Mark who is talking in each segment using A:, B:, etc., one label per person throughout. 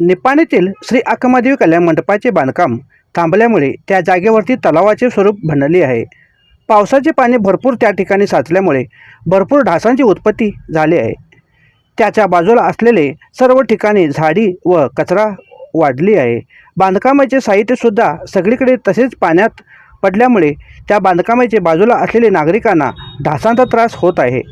A: निपाणीतील श्री अक्कमादेवी कल्याण मंडपाचे बांधकाम थांबल्यामुळे त्या जागेवरती तलावाचे स्वरूप बनले आहे. पावसाचे पाणी भरपूर त्या ठिकाणी साचल्यामुळे भरपूर ढासांची उत्पत्ती झाली आहे. त्याच्या बाजूला असलेले सर्व ठिकाणी झाडी व कचरा वाढली आहे. बांधकामाचे साहित्यसुद्धा सगळीकडे तसेच पाण्यात पडल्यामुळे त्या बांधकामाचे बाजूला असलेले नागरिकांना ढासांचा त्रास होत आहे.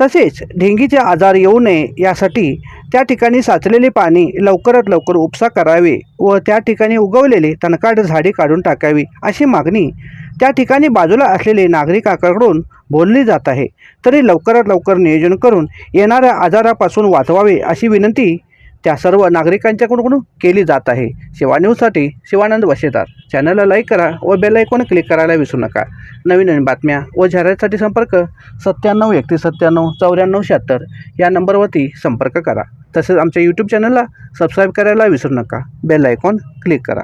A: तसेच डेंगीचे आजार येऊ नये यासाठी त्या ठिकाणी साचलेले पाणी लवकरात लवकर उपसा करावे व त्या ठिकाणी उगवलेले तणकाट झाडे काढून टाकावी अशी मागणी त्या ठिकाणी बाजूला असलेले नागरिकाकडून बोलली जात आहे. तरी लवकरात लवकर नियोजन करून येणाऱ्या आजारापासून वाचवावे अशी विनंती त्या सर्व नागरिकांच्याकडून केली जात आहे. शिवा न्यूजसाठी शिवानंद वशेदार. चॅनलला लाईक करा व बेल आयकॉन क्लिक करायला विसरू नका. नवीन नवीन बातम्या व जाहिरातीसाठी संपर्क सत्त्याण्णव एकतीस सत्त्याण्णव चौऱ्याण्णव शहात्तर या नंबरवरती संपर्क करा. तसेच आमच्या यूट्यूब चॅनलला सबस्क्राईब करायला विसरू नका. बेल आयकॉन क्लिक करा.